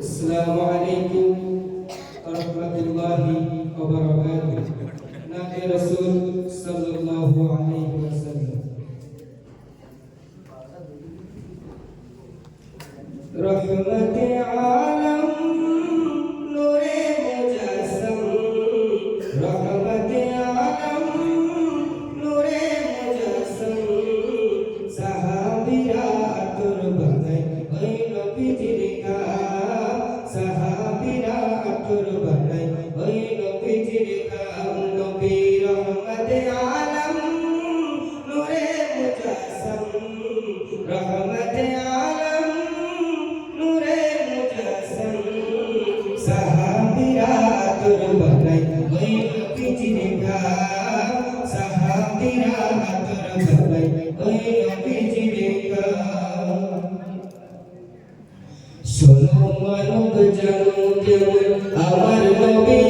السلام عليكم ورحمة الله وبركاته. نبي رسول صلى الله عليه وسلم. رحمة রহমত আলম নূরে মুজাসম রহমত আলম নূরে মুজাসম সাহাবীরা আমার নবীজি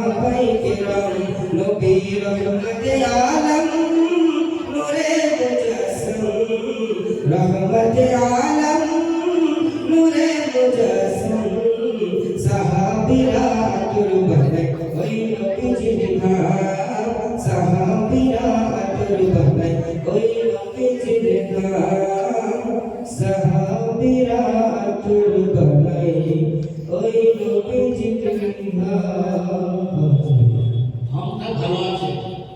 সাহাবাই কেরাম নবীর রহমতে আলম, নূরে মুজাসম রহমতে আলম, নূরে মুজাসম সাহাবীরা আতর বানায় ওই নবীজির গান ভালো আছে,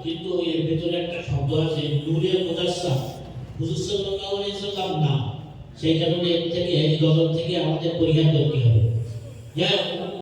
কিন্তু এর ভেতরে একটা শব্দ আছে নূরে মুজাসসা হুজুর সাল্লাল্লাহু সেই কারণে এর থেকে, এই দল থেকে আমাদের পরিহার করতে হবে। যাই